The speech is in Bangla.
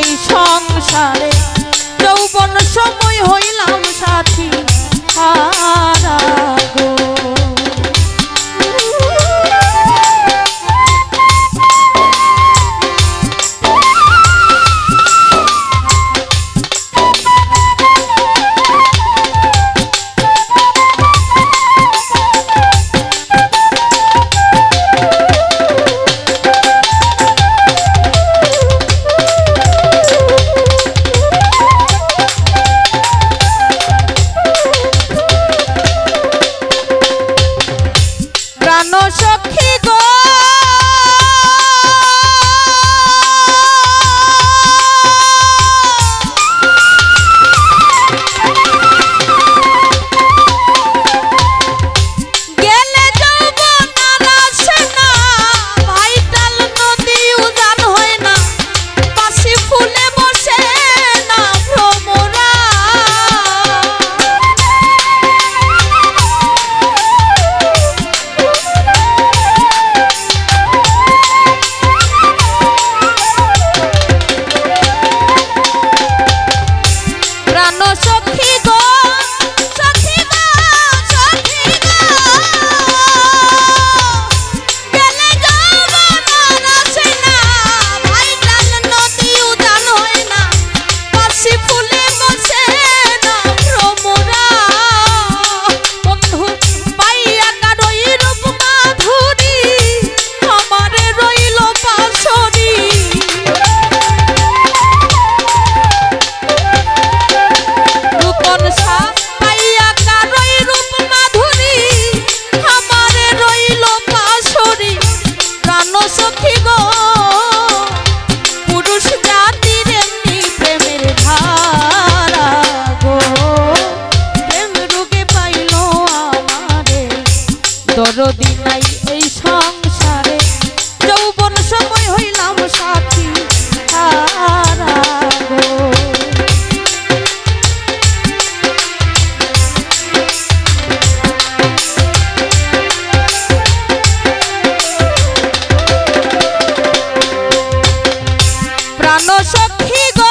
এই সংসারে যৌবন সময় হইলাম সাথী হারা গো। জানো সখী গো।